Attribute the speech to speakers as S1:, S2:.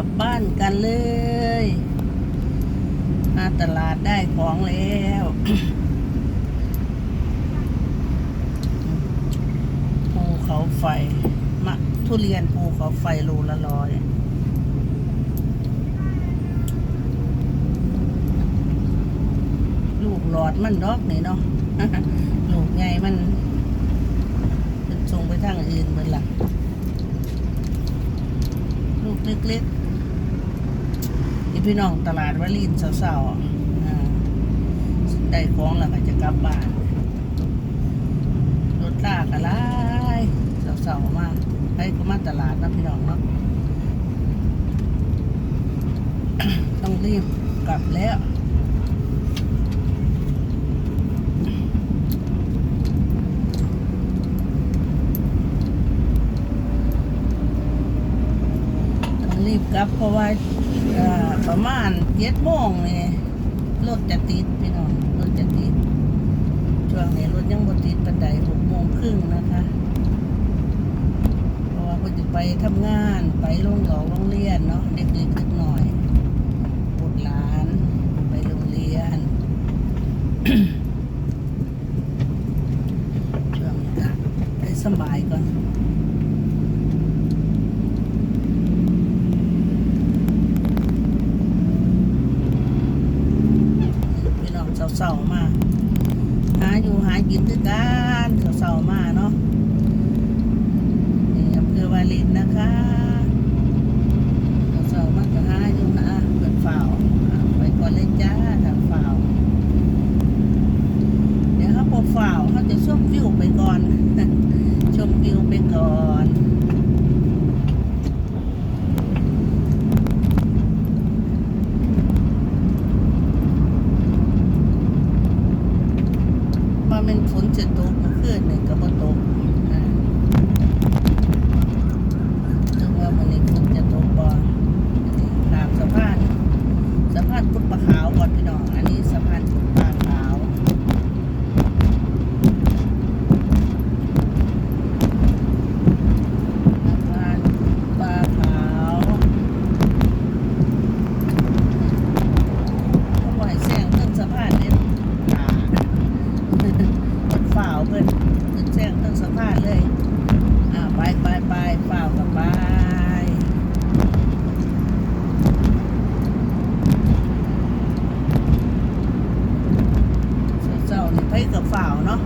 S1: ลับบ้านกันเลย มาตลาดได้ของแล้วภูเขาไฟมะทุเรียนภูเขาไฟโลละร้อยลูกหลอดมันดอกนี่เนาะลูกไงมันเป็นส่งไปทางอื่นเบิดละลูกเล็กๆ พี่น้องตลาดวลินเศร้าๆได้ของแล้วก็จะกลับบ้านรถลากอะไรเศร้าๆมากไปก็มาตลาดนะพี่น้องเนาะต้องรีบกลับแล้วต้องรีบกลับเพราะว่า ประมาณเจ็ดโมงนี่รถจะติดพี่น้องรถจะติด ช่วงนี้รถยังบติดปันไดหกโมงครึ่งนะคะ เพราะว่าเพิ่นจะไปทำงานไปโรงหลอกโรงเรียนเนาะเด็กเล็กหน่อยบุตรหลานไปโรงเรียนช่วงนี้ก็ไปสบายก่อน เสามา หาอยู่หากินด้วยกันเสาเสมาเนาะนี่อำเภอวาลินนะคะ มันฝนจะตกเมื่อคืนนี่ก็บ่ตก ไปไปเฝ้ากับไปเจ้านี่ไปกับเฝ้าเนาะ